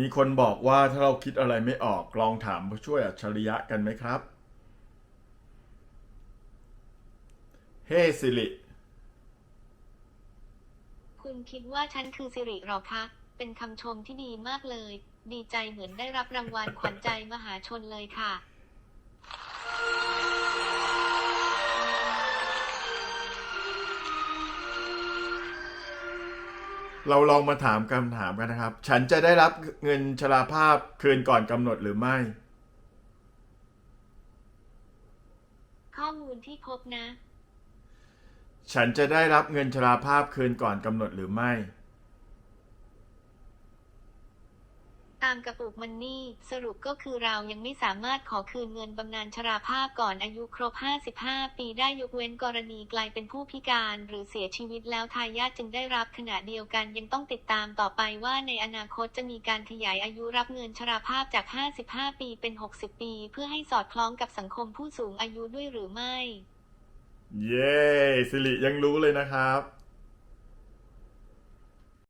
มีคนบอกว่าถ้าเราคิดอะไรไม่ออกลองถามผู้ช่วยอัจฉริยะกันไหมครับ เฮ้สิริ คุณคิดว่าฉันคือสิริหรอคะ เป็นคำชมที่ดีมากเลย ดีใจเหมือนได้รับรางวัลขวัญใจมหาชนเลยค่ะ เราลองมาถามคำถามกันนะครับ ฉันจะได้รับเงินชราภาพคืนก่อนกำหนดหรือไม่ ข้อมูลที่พบนะ ฉันจะได้รับเงินชราภาพคืนก่อนกำหนดหรือไม่ามกระปุกมันนี่สรุปก็คือเรายังไม่สามารถขอคืนเงินบำนาญชราภาพก่อนอายุครบ 55 ปีได้ยกเว้นกรณีกลายเป็นผู้พิการหรือเสียชีวิตแล้วทายาทจึงได้รับขณะเดียวกันยังต้องติดตามต่อไปว่าในอนาคตจะมีการขยายอายุรับเงินชราภาพจาก 55 ปีเป็น 60 ปี เพื่อให้สอดคล้องกับสังคมผู้สูงอายุด้วยหรือไม่ เย้สิริยังรู้เลยนะครับ